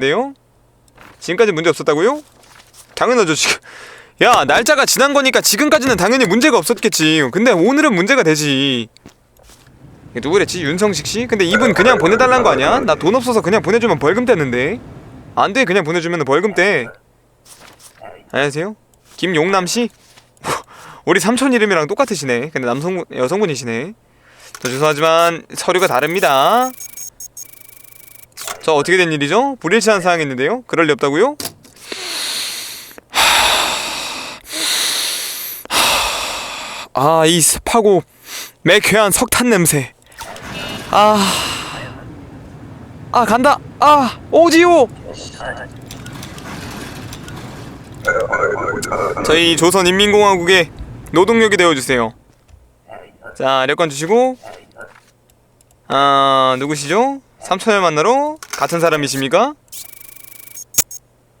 네요? 지금까지 문제 없었다고요? 당연하죠 지금 야 날짜가 지난 거니까 지금까지는 당연히 문제가 없었겠지 근데 오늘은 문제가 되지 누구랬지? 윤성식 씨? 근데 이분 그냥 보내달란 거 아니야? 나 돈 없어서 그냥 보내주면 벌금 떼는데 안 돼 그냥 보내주면 벌금 떼 안녕하세요? 김용남 씨? 우리 삼촌 이름이랑 똑같으시네 근데 남성 여성분이시네 저 죄송하지만 서류가 다릅니다 저 어떻게 된 일이죠? 불일치한 사항이 있는데요? 그럴 리 없다고요? 아, 이 습하고 매캐한 석탄 냄새. 아, 아 간다. 아, 오지오. 저희 조선인민공화국의 노동력이 되어주세요. 자, 여권 주시고. 아, 누구시죠? 삼촌을 만나러 같은 사람이십니까?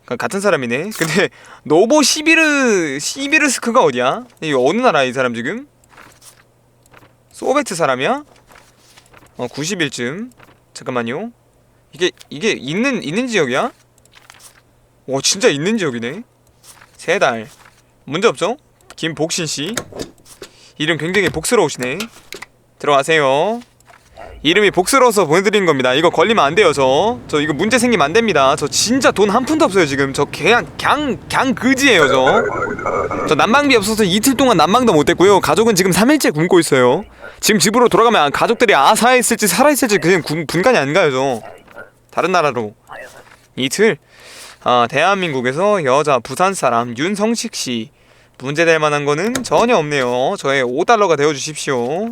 가- 같은 사람이네. 근데 노보 시비르 시비르스크가 어디야? 이 어느 나라 이 사람 지금? 소베트 사람이야? 어 90일쯤. 잠깐만요. 이게 이게 있는 있는 지역이야? 와 진짜 있는 지역이네. 세 달. 문제 없죠? 김복신 씨. 이름 굉장히 복스러우시네. 들어가세요. 이름이 복스러워서 보내드린 겁니다. 이거 걸리면 안 돼요, 저. 저 이거 문제 생기면 안 됩니다. 저 진짜 돈 한 푼도 없어요, 지금. 저 그냥, 그냥, 그냥 그지예요, 저. 저 난방비 없어서 이틀 동안 난방도 못 했고요. 가족은 지금 3일째 굶고 있어요. 지금 집으로 돌아가면 가족들이 아사했을지 살아있을지 그냥 군, 분간이 안 가요, 저. 다른 나라로. 이틀. 아, 대한민국에서 여자 부산 사람 윤성식 씨. 문제될 만한 거는 전혀 없네요. 저의 5달러가 되어 주십시오.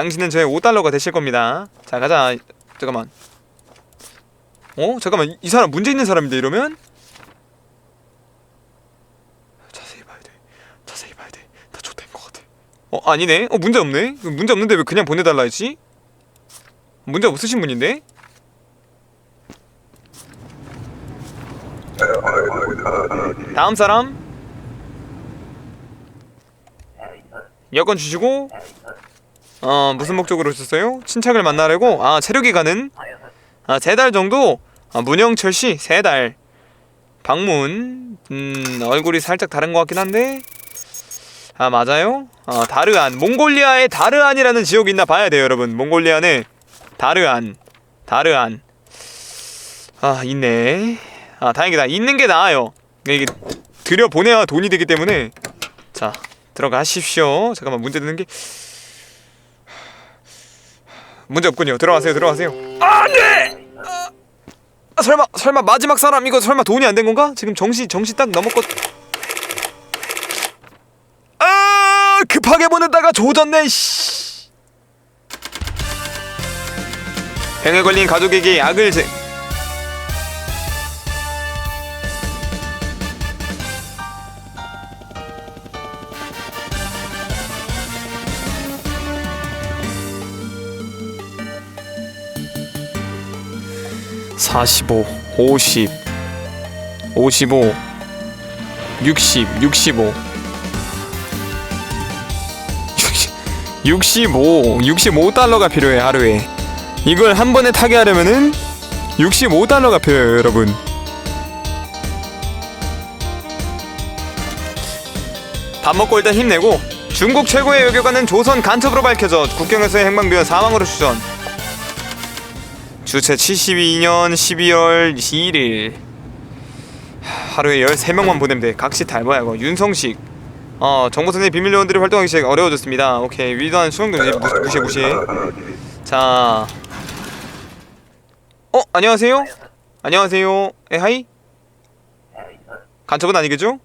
당신은 저의 5달러가 되실 겁니다. 자, 가자. 잠깐만. 어? 잠깐만. 이, 이 사람 문제 있는 사람인데 이러면? 자세히 봐야 돼. 자세히 봐야 돼. 나 좆된 것 같아. 어, 아니네. 어, 문제 없네. 문제 없는데 왜 그냥 보내달라 했지? 문제 없으신 분인데? 다음 사람 여권 주시고 어 무슨 목적으로 오셨어요? 친척을 만나려고? 아 체력이 가는? 아세 달 정도? 아, 문영철 씨세 달. 방문. 음 얼굴이 살짝 다른 것 같긴 한데. 아 맞아요? 아 다르안. 몽골리아에 다르안이라는 지역이 있나 봐야 돼요 여러분. 몽골리아는 다르안. 다르안. 아 있네. 아 다행이다. 있는 게 나아요. 이게 들여 보내야 돈이 되기 때문에. 자 들어가십시오. 잠깐만 문제 되는 게 문제 없군요. 들어가세요 들어가세요. 안돼! 아, 설마 설마 마지막 사람 이거 설마 돈이 안 된 건가? 지금 정시 정시 딱 넘었고. 아 급하게 보냈다가 조졌네 씨. 병에 걸린 가족에게 약을 제... 사십오, 오십, 오십오, 육십, 육십오, 육십오, 육십오 달러가 필요해 하루에. 이걸 한 번에 타게 하려면은 65달러가 필요해요, 여러분. 밥 먹고 일단 힘내고 중국 최고의 외교관은 조선 간첩으로 밝혀져 국경에서의 행방비원 사망으로 추전. 주체 72년 12월 2일 하루에 13명만 보내면 돼 각시 달봐야 이거 윤성식 어 정보선의 비밀 요원들이 활동하기 시작 어려워졌습니다 오케이 위대한 수용도 무, 무시해 무시해 자 어? 안녕하세요? 안녕하세요 에 하이? 간첩은 아니겠죠?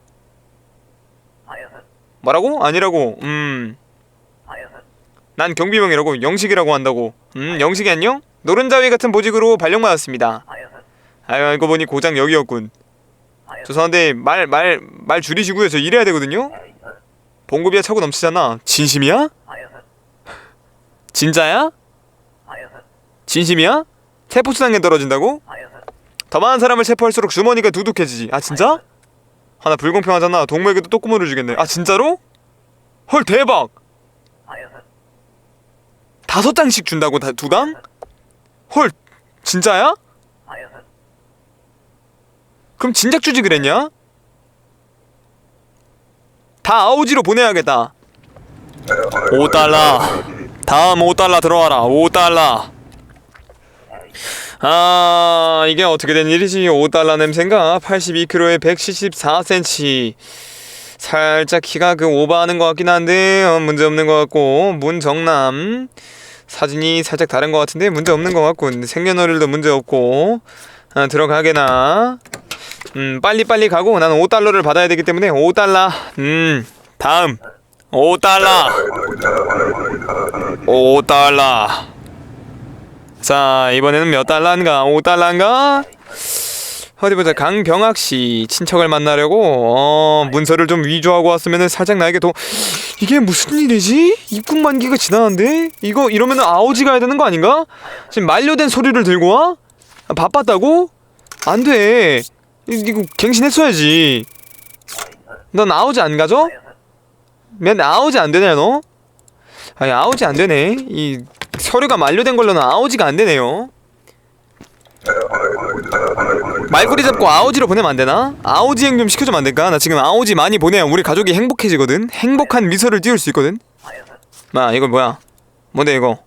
뭐라고? 아니라고 음난 경비병이라고 영식이라고 한다고 음 영식이 안녕? 노른자위 같은 보직으로 발령받았습니다 아유 알고 보니 고장 여기였군 죄송한데 말 말 말 줄이시고요 저 일해야 되거든요 봉급이야 차고 넘치잖아 진심이야? 진짜야? 진심이야? 세포수당에 떨어진다고? 더 많은 사람을 체포할수록 주머니가 두둑해지지 아 진짜? 하나 불공평하잖아 동물에게도 또꾸물을 주겠네 아 진짜로? 헐 대박 다섯 장씩 준다고 다, 두 강? 헐 진짜야? 그럼 진작 주지 그랬냐? 다 아오지로 보내야겠다. 5달러. 다음 5달러 들어와라. 5달러. 아 이게 어떻게 된 일이지? 5달러 냄새인가? 82kg에 174cm 살짝 키가 그 오버하는 것 같긴 한데 어, 문제 없는 것 같고. 문정남 사진이 살짝 다른 것 같은데 문제 없는 것 같고 생년월일도 문제 없고. 아, 들어가게나. 음 빨리빨리 가고 나는 5달러를 받아야 되기 때문에 5달러. 음 다음. 5달러. 5달러. 자 이번에는 몇 달러인가? 5달러인가 어디 보자 강병학 씨 친척을 만나려고 어 문서를 좀 위조하고 왔으면은 살짝 나에게 더 이게 무슨 일이지? 입국 만기가 지나는데? 이거 이러면은 아오지 가야 되는 거 아닌가? 지금 만료된 서류를 들고 와? 아, 바빴다고? 안 돼. 이거 갱신했어야지. 넌 아오지 안 가져? 맨 아오지 안 되냐 너? 아니 아오지 안 되네. 이 서류가 만료된 걸로는 아오지가 안 되네요 말꼬리 잡고 아오지로 보내면 안 되나? 아오지 행 좀 시켜주면 안 될까? 나 지금 아오지 많이 보내야 우리 가족이 행복해지거든. 행복한 미소를 띄울 수 있거든. 마 이거 뭐야? 뭔데 이거?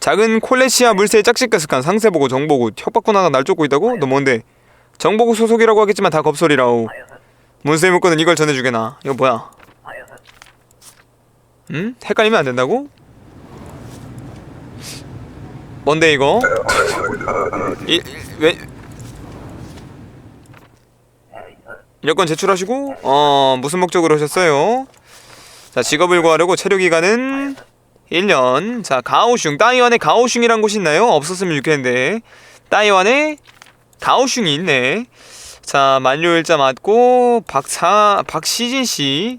작은 콜레시아 물새의 짝짓가스한 상세 보고 정 보고 협박권하가 날 쫓고 있다고? 너 뭔데? 정보국 소속이라고 하겠지만 다 겁소리라오. 문세 문건은 이걸 전해주게나. 이거 뭐야? 응? 헷갈리면 안 된다고? 뭔데 이거? 이, 이, 왜? 여권 제출하시고? 어 무슨 목적으로 오셨어요? 자 직업을 구하려고 체류 기간은 1년. 자 가오슝. 따이완에 가오슝이란 곳이 있나요? 없었으면 좋겠는데. 따이완에 가오슝이 있네. 자 만료일자 맞고 박사 박시진 씨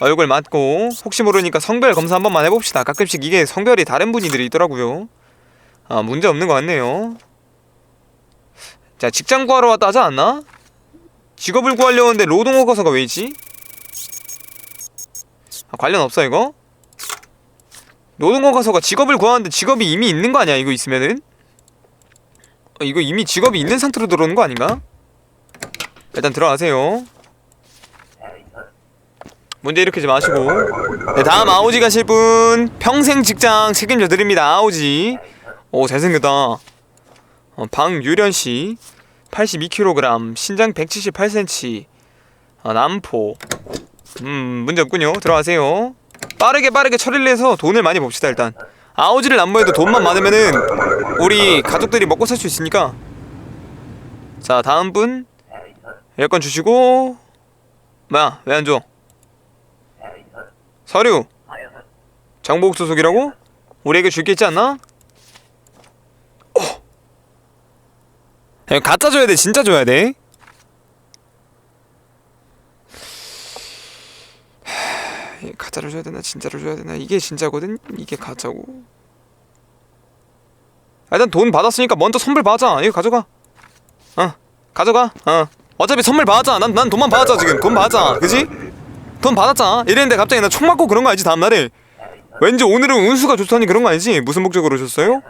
얼굴 맞고 혹시 모르니까 성별 검사 한 번만 해봅시다. 가끔씩 이게 성별이 다른 분이들이 있더라고요 아 문제 없는 것 같네요 자 직장 구하러 왔다 하지 않나? 직업을 구하려고 하는데 노동허가서가 왜 있지? 아, 관련 없어 이거? 노동허가서가 직업을 구하는데 직업이 이미 있는 거 아니야 이거 있으면은? 어, 이거 이미 직업이 있는 상태로 들어오는 거 아닌가? 일단 들어가세요 문제 일으키지 마시고 네 다음 아오지 가실 분 평생 직장 책임져 드립니다 아오지 오 잘생겼다. 어, 방유련 씨 82kg 신장 178cm 어, 남포. 음 문제 없군요. 들어가세요. 빠르게 빠르게 처리를 해서 돈을 많이 봅시다 일단. 아오지를 안보해도 돈만 많으면은 우리 가족들이 먹고 살 수 있으니까. 자 다음 분. 여권 주시고. 뭐야 왜 안 줘? 서류. 정보국 소속이라고? 우리에게 줄 게 있지 않나? 야, 가짜 줘야 돼. 진짜 줘야 돼. 하, 가짜로 줘야 되나 진짜로 줘야 되나? 이게 진짜거든? 이게 가짜고. 아, 일단 돈 받았으니까 먼저 선물 받아. 이거 가져가. 어 가져가. 어. 어차피 선물 받았잖아. 난, 난 돈만 받았잖아 지금. 돈 받았잖아. 그지? 돈 받았잖아. 이랬는데 갑자기 나 총 맞고 그런 거 알지 다음날에? 왠지 오늘은 운수가 좋다니 그런 거 아니지? 무슨 목적으로 오셨어요?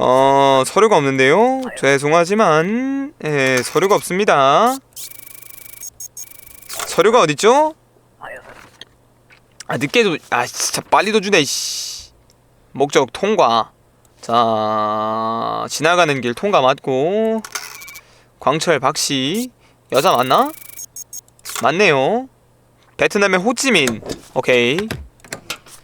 어 서류가 없는데요? 죄송하지만 예 서류가 없습니다. 서류가 어딨죠? 아 늦게도 아 진짜 빨리도 주네 씨. 목적 통과. 자 지나가는 길 통과 맞고. 광철 박씨. 여자 맞나? 맞네요. 베트남의 호찌민. 오케이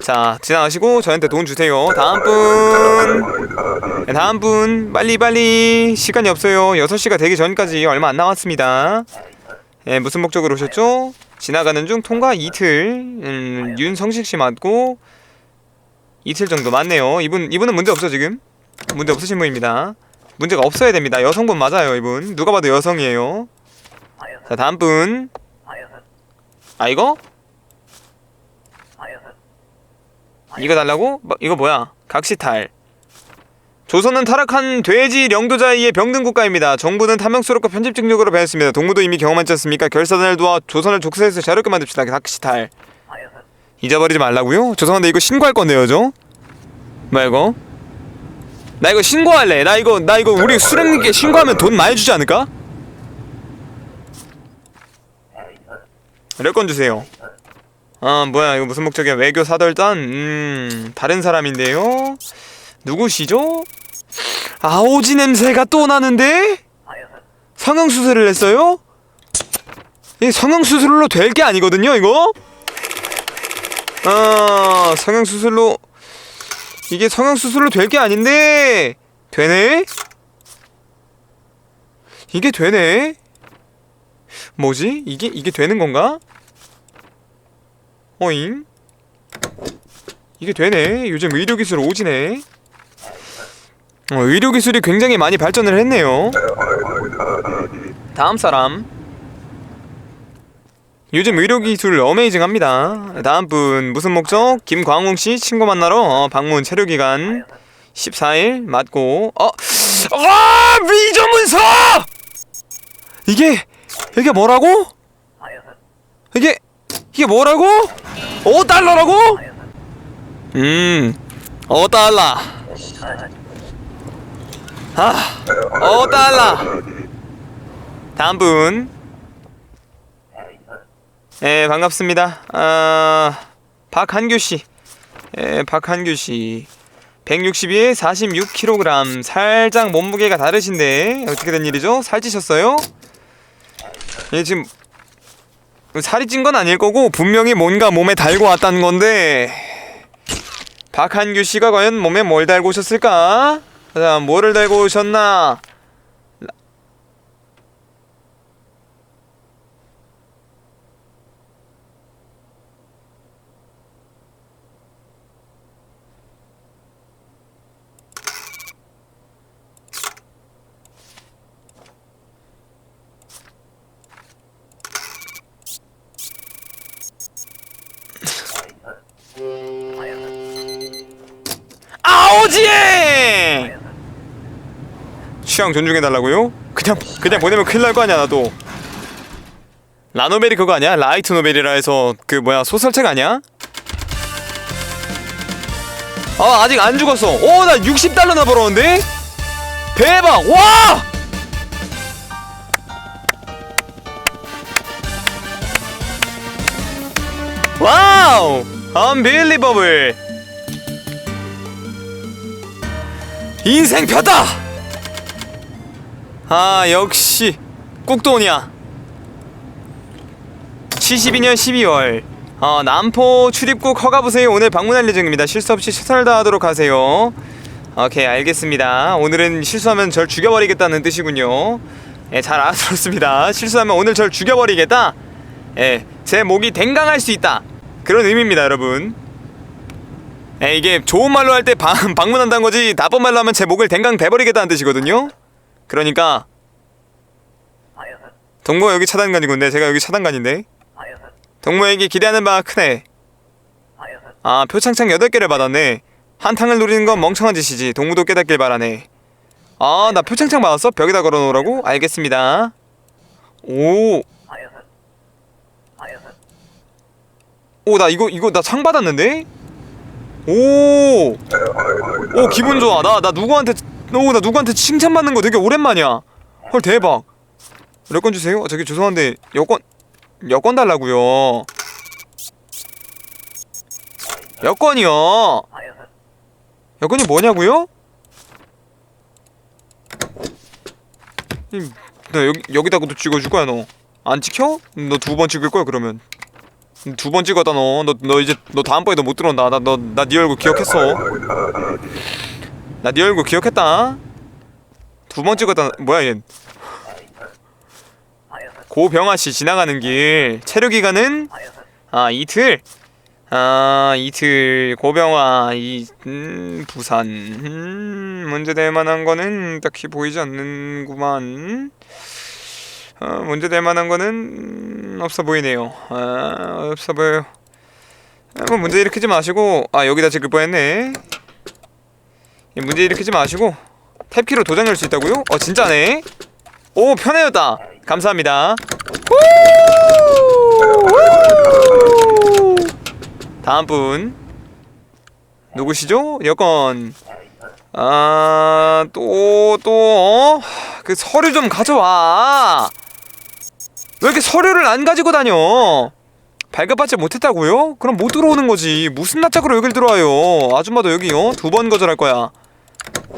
자 지나가시고 저한테 돈 주세요. 다음 분. 네, 다음 분. 빨리 빨리. 시간이 없어요. 6시가 되기 전까지 얼마 안 남았습니다. 예, 무슨 목적으로 오셨죠? 지나가는 중 통과 이틀. 음, 윤성식 씨 맞고 이틀 정도 맞네요. 이분, 이분은 문제 없어 지금? 문제 없으신 분입니다. 문제가 없어야 됩니다. 여성분 맞아요 이분. 누가 봐도 여성이에요. 자 다음 분아 이거? 이거 달라고? 뭐, 이거 뭐야? 각시탈. 조선은 타락한 돼지 영도자의 병든 국가입니다. 정부는 탐욕스럽고 편집증력으로 배했습니다. 동무도 이미 경험하지 않습니까? 결사단을 도와 조선을 족쇄해서 자유롭게 만듭시다. 각시탈. 잊어버리지 말라고요? 죄송한데 이거 신고할 건데요, 저? 뭐야 이거? 나 이거 신고할래. 나 이거 나 이거 우리 수령님께 신고하면 돈 많이 주지 않을까? 여권 주세요. 아 뭐야 이거 무슨 목적이야? 외교 사절단? 음 다른 사람인데요? 누구시죠? 아오지 냄새가 또 나는데? 성형 수술을 했어요? 이 성형 수술로 될 게 아니거든요 이거? 아 성형 수술로 이게 성형 수술로 될 게 아닌데? 되네? 이게 되네? 뭐지? 이게 이게 되는 건가? 어잉? 이게 되네. 요즘 의료기술 오지네. 어, 의료기술이 굉장히 많이 발전을 했네요. 다음 사람. 요즘 의료기술 어메이징합니다. 다음 분 무슨 목적? 김광웅 씨 친구 만나러 어, 방문 체류 기간 14일 맞고 어, 아 미조문서 이게 이게 뭐라고? 이게 이게 뭐라고? 5달러라고? 음, 5달러. 아, 5달러. 다음 분. 예, 반갑습니다. 아, 박한규 씨. 예, 박한규 씨. 162에 46kg. 살짝 몸무게가 다르신데 어떻게 된 일이죠? 살찌셨어요? 예, 지금 살이 찐 건 아닐 거고 분명히 뭔가 몸에 달고 왔다는 건데 박한규 씨가 과연 몸에 뭘 달고 오셨을까? 자, 뭐를 달고 오셨나? 아오지에! 취향 존중해 달라고요? 그냥 그냥 보내면 큰일 날 거 아니야 나도. 라노벨이 그거 아니야? 라이트 노벨이라 해서 그 뭐야 소설책 아니야? 아 아직 안 죽었어. 어나 60달러나 벌었는데? 대박! 와! 와우! 언 인생 펴다! 아 역시 꾹돈이야. 72년 12월. 어, 남포 출입국 허가부서에 오늘 방문할 예정입니다. 실수 없이 최선을 다하도록 하세요. 오케이 알겠습니다. 오늘은 실수하면 절 죽여버리겠다는 뜻이군요. 예, 잘 알아들었습니다. 실수하면 오늘 절 죽여버리겠다. 예, 제 목이 댕강할 수 있다. 그런 의미입니다 여러분 에 이게 좋은 말로 할 때 방문한다는 거지 나쁜 말로 하면 제 목을 댕강 대버리겠다는 뜻이거든요. 그러니까 동무 여기 차단관이군데 제가 여기 차단관인데. 동무에게 기대하는 바가 크네. 아 표창장 8개를 받았네. 한탕을 노리는 건 멍청한 짓이지. 동무도 깨닫길 바라네. 아 나 표창장 받았어? 벽에다 걸어놓으라고? 알겠습니다. 오. 오 나 이거 이거 나 상 받았는데? 오! 오 기분 좋아. 나 나 누구한테 오 나 누구한테 칭찬받는 거 되게 오랜만이야. 헐 대박. 여권 주세요. 어, 저기 죄송한데 여권 여권 달라고요. 여권이요? 여권이 뭐냐고요? 이, 나 여기 여기다가도 찍어줄 거야 너. 안 찍혀? 너 두 번 찍을 거야 그러면 두 번 찍었다 너. 너, 너 이제 너 다음번에 너 못 들어온다. 나 너 나 네 얼굴 기억했어. 나 네 얼굴 기억했다. 두 번 찍었다. 뭐야 얘. 고병아 씨 지나가는 길 체류 기간은 아 이틀. 아 이틀 고병아 이 음, 부산 음, 문제될 만한 거는 딱히 보이지 않는구만. 어, 문제될 만한 거는 음, 없어 보이네요. 아, 없어 보여요. 아, 뭐 문제 일으키지 마시고 아 여기다 찍을 뻔했네. 이 문제 일으키지 마시고 탭키로 도장 열 수 있다고요? 어 진짜네. 오 편해졌다. 감사합니다. 후! 다음 분 누구시죠? 여권 아또또 어? 그 서류 좀 가져와. 왜 이렇게 서류를 안 가지고 다녀? 발급받지 못했다고요? 그럼 못 들어오는 거지. 무슨 낯짝으로 여길 들어와요? 아줌마도 여기 어? 두 번 거절할 거야.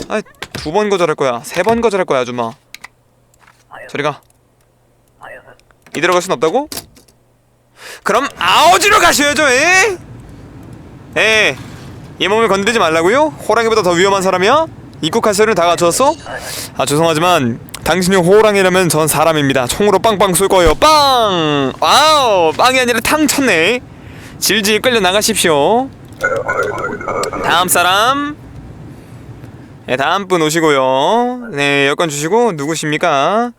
아, 두 번 거절할 거야. 세 번 거절할 거야, 아줌마. 저리 가. 이대로 갈 순 없다고? 그럼 아오지로 가셔야죠, 에? 에, 이 몸을 건드리지 말라고요? 호랑이보다 더 위험한 사람이야? 입국 할서는 다 갖췄어? 아 죄송하지만 당신이 호랑이라면 전 사람입니다. 총으로 빵빵 쏠 거예요. 빵! 와우! 빵이 아니라 탕 쳤네. 질질 끌려 나가십시오. 다음 사람. 네, 다음 분 오시고요. 네, 여권 주시고 누구십니까?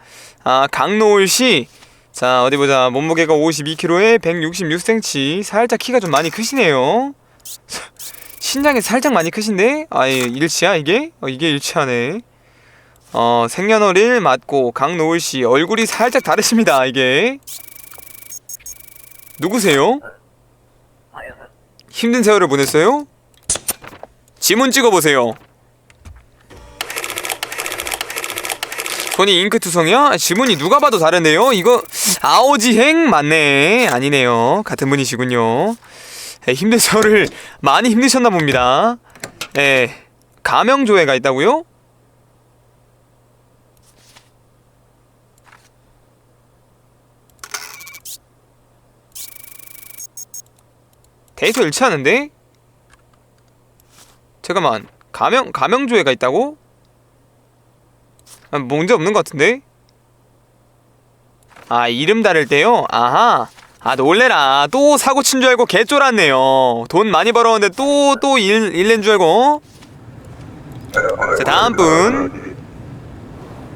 아, 강노을 씨. 자, 어디 보자. 몸무게가 52kg에 166cm. 살짝 키가 좀 많이 크시네요. 신장이 살짝 많이 크신데? 아, 예, 일치야 이게? 어, 이게 일치하네. 어, 생년월일 맞고 강노을 씨 얼굴이 살짝 다르십니다. 이게 누구세요? 힘든 세월을 보냈어요? 지문 찍어보세요. 손이 잉크 투성이야? 지문이 누가 봐도 다르네요. 이거 아오지행 맞네. 아니네요. 같은 분이시군요. 네, 힘든 세월을 많이 힘드셨나 봅니다. 네, 가명조회가 있다고요? 데이터 일치하는데? 잠깐만 가명 가명조회가 있다고? 아, 문제 없는 것 같은데? 아 이름 다를 때요? 아하 아 놀래라 또 사고 친 줄 알고 개 쫄았네요 돈 많이 벌었는데 또 또 일, 일낸 줄 알고 자 다음 분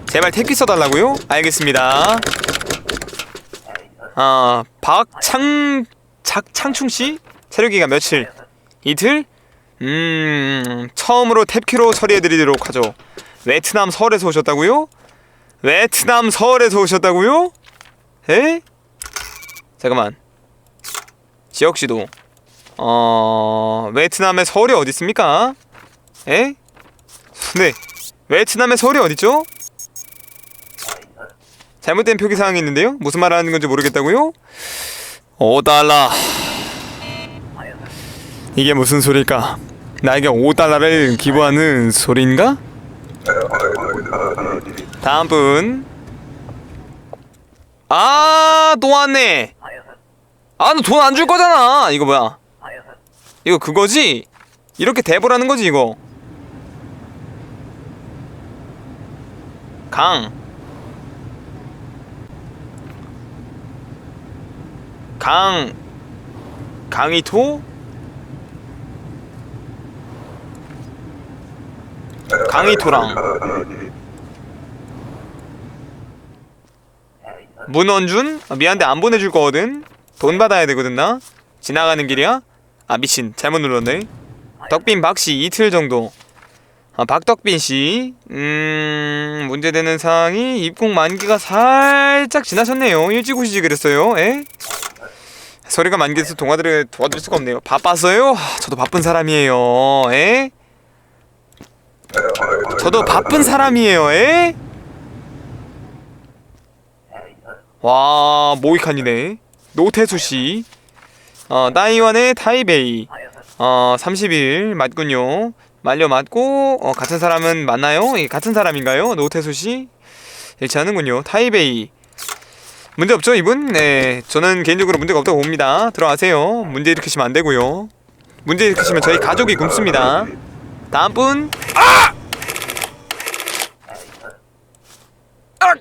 제발 택기 써달라고요? 알겠습니다 아 박창 착 창충 씨 체류기가 며칠 이틀 음 처음으로 탭키로 처리해드리도록 하죠 베트남 서울에서 오셨다고요? 베트남 서울에서 오셨다고요? 에? 잠깐만 지역시도 어... 베트남의 서울이 어디 있습니까? 에? 네 베트남의 서울이 어디죠? 잘못된 표기사항이 있는데요? 무슨 말 하는 건지 모르겠다고요? 5달러 이게 무슨 소리일까? 나에게 5달러를 기부하는 소리인가? 다음 분. 아, 또 왔네. 아, 너 돈 안 줄 거잖아. 이거 뭐야? 이거 그거지? 이렇게 대보라는 거지, 이거. 강. 강. 강이 토? 강이토랑. 문원준? 아, 미안한데 안 보내줄 거거든. 돈 받아야 되거든 나. 지나가는 길이야? 아 미친. 잘못 눌렀네. 덕빈 박씨 이틀 정도. 아 박덕빈 씨. 음... 문제되는 사항이 입국 만기가 살짝 지나셨네요. 일찍 오시지 그랬어요. 에? 소리가 만기돼서 동화들을 도와줄 수가 없네요. 바빴어요? 하, 저도 바쁜 사람이에요. 에? 저도 바쁜 사람이에요, 에? 와, 모이칸이네. 노태수 씨. 어, 따이완의 타이베이. 어, 30일 맞군요. 말려 맞고, 어, 같은 사람은 맞나요? 예, 같은 사람인가요? 노태수 씨? 일치하는군요. 타이베이. 문제 없죠, 이분? 네. 저는 개인적으로 문제가 없다고 봅니다. 들어가세요. 문제 일으키시면 안 되고요. 문제 일으키시면 저희 가족이 굶습니다. 다음 분. 아! 아!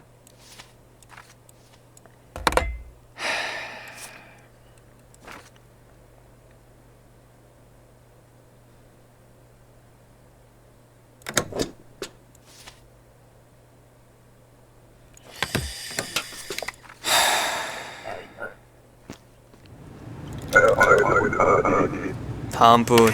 다음 분.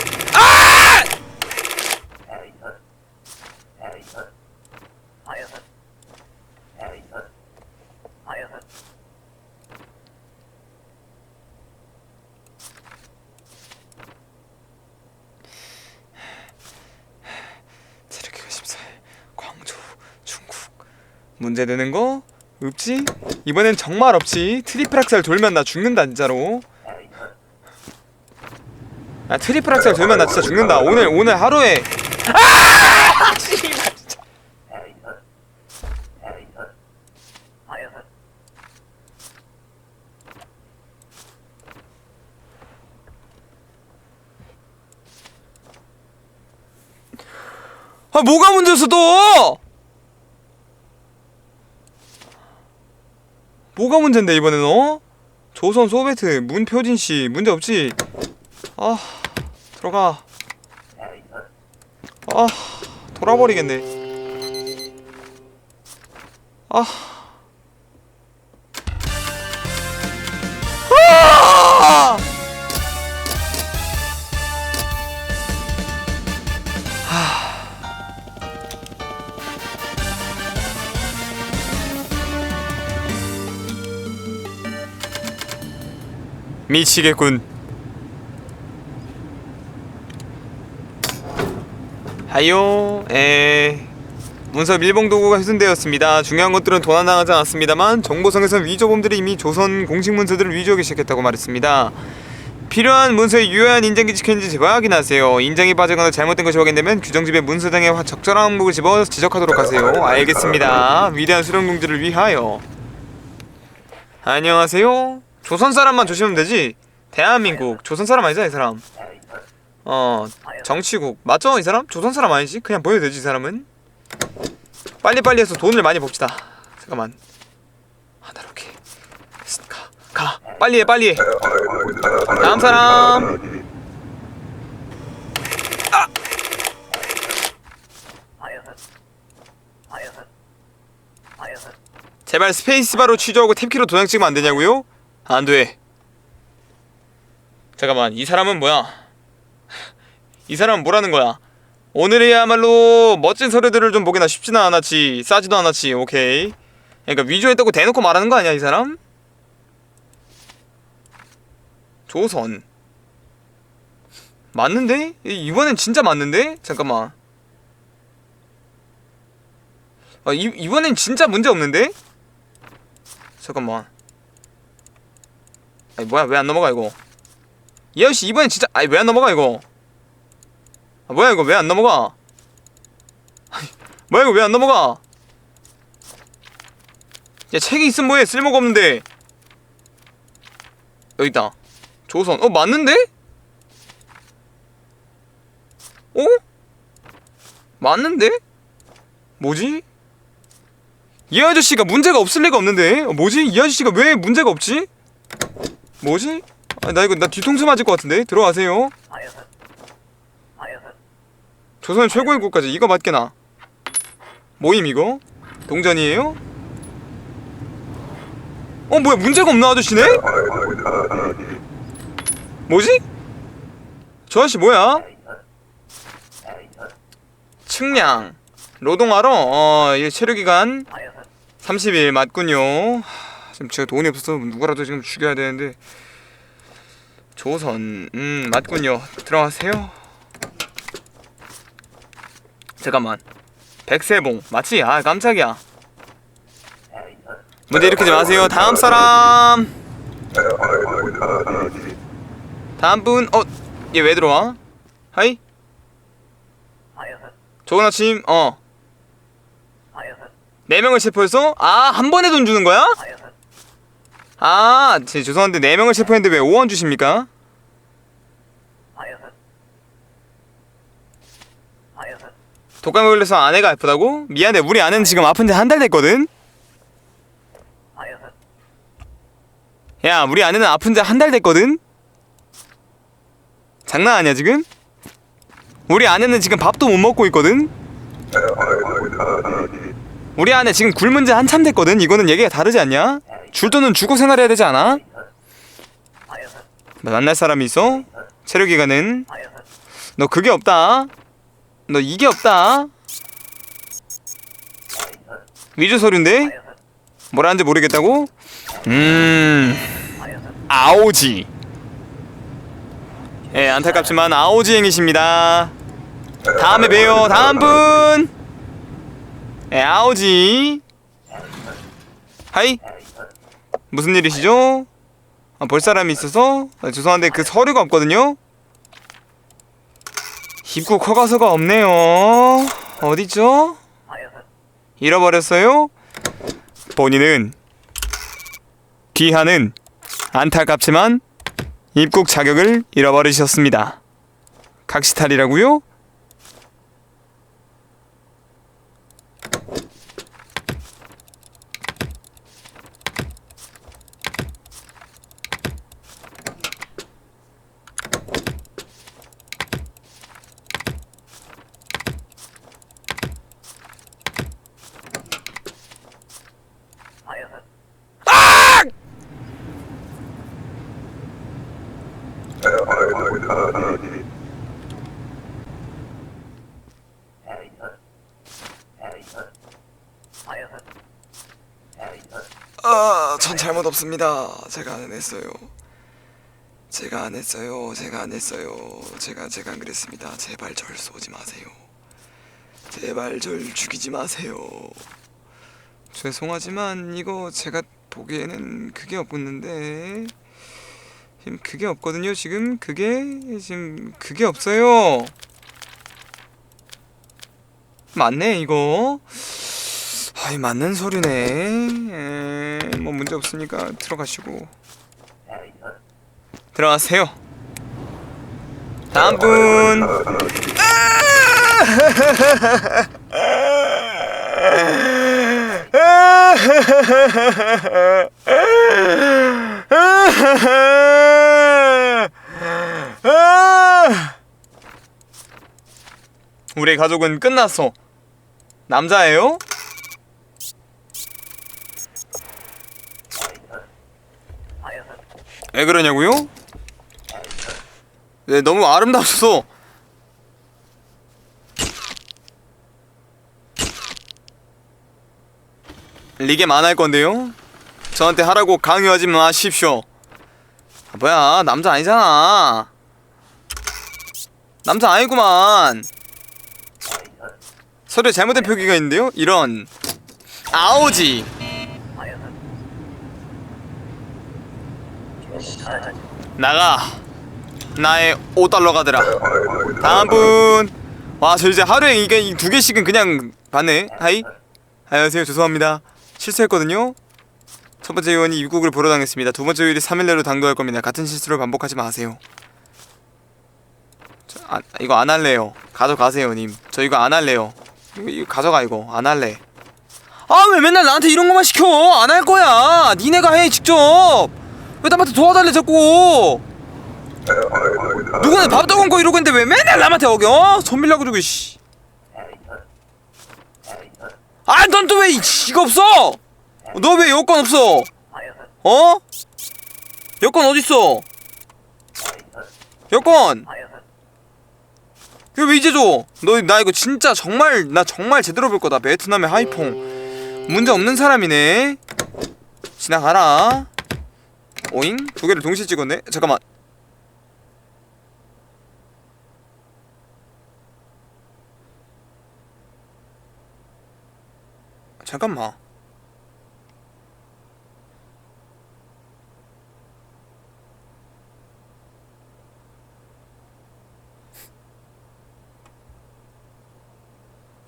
체력기가 14일 광주 중국 문제되는 거 없지? 이번엔 정말 없지 트리플 악셀 돌면 나 죽는다 진짜로 아 트리플 악셀 들면 나 진짜 죽는다 오늘 오늘 하루에 아! 진짜. 아 뭐가 문제였어 또 뭐가 문제인데 이번엔 어? 조선 소베트 문표진 씨 문제 없지? 아 들어가 아 돌아버리겠네 아 아! 미치겠군. 하요, 에. 문서 밀봉 도구가 훼손되었습니다. 중요한 것들은 도난당하지 않았습니다만 정보성에선 위조범들이 이미 조선 공식 문서들을 위조하기 시작했다고 말했습니다. 필요한 문서의 유효한 인증이 찍혔는지 제발 확인하세요. 인증이 빠지거나 잘못된 것이 확인되면 규정집에 문서 등의 화- 적절한 항목을 집어 지적하도록 하세요. 알겠습니다. 위대한 수령 공주를 위하여. 안녕하세요. 조선 사람만 조심하면 되지. 대한민국 조선 사람 아니잖아 이 사람. 어 정치국 맞죠 이 사람? 조선 사람 아니지? 그냥 보여도 되지 이 사람은. 빨리 빨리 해서 돈을 많이 봅시다. 잠깐만. 하나로게. 가, 가. 빨리 해 빨리 해. 다음 사람. 아! 제발 스페이스바로 취조하고 탭키로 도장 찍으면 안 되냐고요? 안 돼. 잠깐만 이 사람은 뭐야? 이 사람은 뭐라는 거야? 오늘이야말로 멋진 서류들을 좀 보기나 쉽지는 않았지 싸지도 않았지 오케이 그러니까 위조했다고 대놓고 말하는 거 아니야 이 사람? 조선 맞는데? 이- 이번엔 진짜 맞는데? 잠깐만 아, 이, 이번엔 진짜 문제 없는데? 잠깐만 아니 뭐야 왜 안 넘어가 이거 이 아저씨 이번엔 진짜 아니 왜 안 넘어가 이거 아 뭐야 이거 왜 안 넘어가 뭐야 이거 왜 안 넘어가 야 책이 있으면 뭐해 쓸모가 없는데 여기 있다 조선 어 맞는데? 어? 맞는데? 뭐지? 이 아저씨가 문제가 없을 리가 없는데 어, 뭐지? 이 아저씨가 왜 문제가 없지? 뭐지? 아, 나 이거 나 뒤통수 맞을 것 같은데 들어가세요 조선 최고의 국가지 이거 맞게나 모임 이거? 동전이에요? 어 뭐야 문제가 없나 아저씨네? 뭐지? 저 아저씨 뭐야? 측량 노동하러 어 체류기간 30일 맞군요 하, 지금 제가 돈이 없어서 누구라도 지금 죽여야 되는데. 조선. 음 맞군요. 들어가세요. 잠깐만. 백세봉. 맞지? 아 깜짝이야. 문제 일으키지 마세요. 다음 사람. 다음 분어 얘 왜 들어와? 하이? 좋은 아침 어. 4명을 체포했어? 아, 한 번에 돈 주는 거야? 아, 제 죄송한데 4명을 체포했는데 왜 5원 주십니까? 독감에 걸려서 아내가 아프다고? 미안해, 우리 아내는 지금 아픈 지한달 됐거든? 야, 우리 아내는 아픈 지한달 됐거든? 장난 아니야, 지금? 우리 아내는 지금 밥도 못 먹고 있거든? 우리 아내 지금 굶은 지 한참 됐거든. 이거는 얘기가 다르지 않냐? 줄 돈은 주고 생활해야 되지 않아? 만날 사람이 있어? 체류 기간은 너 그게 없다. 너 이게 없다. 위조 서류인데 뭐라는지 모르겠다고? 음 아오지. 예 안타깝지만 아오지행이십니다. 다음에 봬요. 다음 분. 예, 아오지. 하이. 무슨 일이시죠? 아, 볼 사람이 있어서 아, 죄송한데 그 서류가 없거든요. 입국 허가서가 없네요. 어디죠? 잃어버렸어요? 본인은 귀하는 안타깝지만 입국 자격을 잃어버리셨습니다. 각시탈이라고요? 아, 전 잘못 없습니다. 제가 안 했어요. 제가 안 했어요. 제가 안 했어요. 제가 제가 안 그랬습니다. 제발 절 쏘지 마세요. 제발 절 죽이지 마세요. 죄송하지만 이거 제가 보기에는 그게 없는데 지금 그게 없거든요. 지금 그게 지금 그게 없어요. 맞네 이거. 아이 맞는 소리네. 에, 뭐 문제 없으니까 들어가시고 들어가세요. 다음 분. 우리 가족은 끝났어. 남자예요? 왜 그러냐고요? 네, 너무 아름다워서 리게 만할 건데요? 저한테 하라고 강요하지 마십시오. 아, 뭐야, 남자 아니잖아. 남자 아니구만. 서류에 잘못된 표기가 있는데요? 이런 아오지. 나가. 나의 5달러 가더라. 다음 분와 저 이제 하루에 이게 두 개씩은 그냥 받네. 하이. 안녕하세요. 죄송합니다. 실수했거든요. 첫 번째 의원이 입국을 보러 당했습니다. 두 번째 의원이 3일 내로 당도할 겁니다. 같은 실수를 반복하지 마세요. 저, 아, 이거 안 할래요. 가져가세요 님저 이거 안 할래요. 이거, 이거 가져가 이거. 안 할래. 아 왜 맨날 나한테 이런 것만 시켜? 안 할 거야. 니네가 해 직접 왜 남한테 도와달래 자꾸 누구는 밥도 굶고 이러고 있는데 왜 맨날 남한테 어겨? 손밀라고 주고 씨. 아 넌 또 왜 이거 없어? 너 왜 여권 없어? 어? 여권 어딨어? 여권 이거 왜 이제 줘? 너 나 이거 진짜 정말 나 정말 제대로 볼 거다 베트남의 하이퐁 문제 없는 사람이네 지나가라 오잉? 두 개를 동시에 찍었네? 잠깐만 잠깐만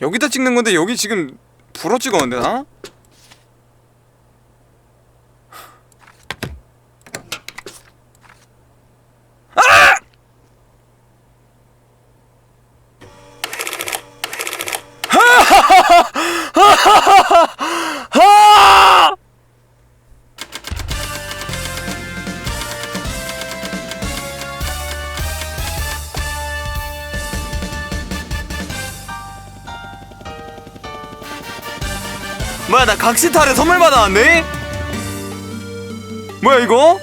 여기다 찍는 건데 여기 지금 불어 찍었는데 나? 각시탈에 선물 받아왔네? 뭐야 이거?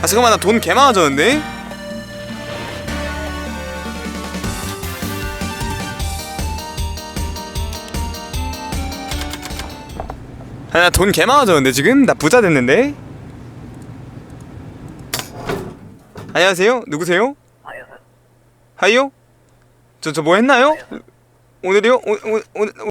아 잠깐만 나 돈 개 많아졌는데? 아, 나 돈 개 많아졌는데 지금? 나 부자 됐는데? 안녕하세요? 누구세요? 하이요? 저 저 뭐 했나요? 오늘이요? 오, 오, 오늘